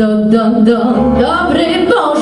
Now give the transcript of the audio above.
Дон-дон-дон, добрий Боже.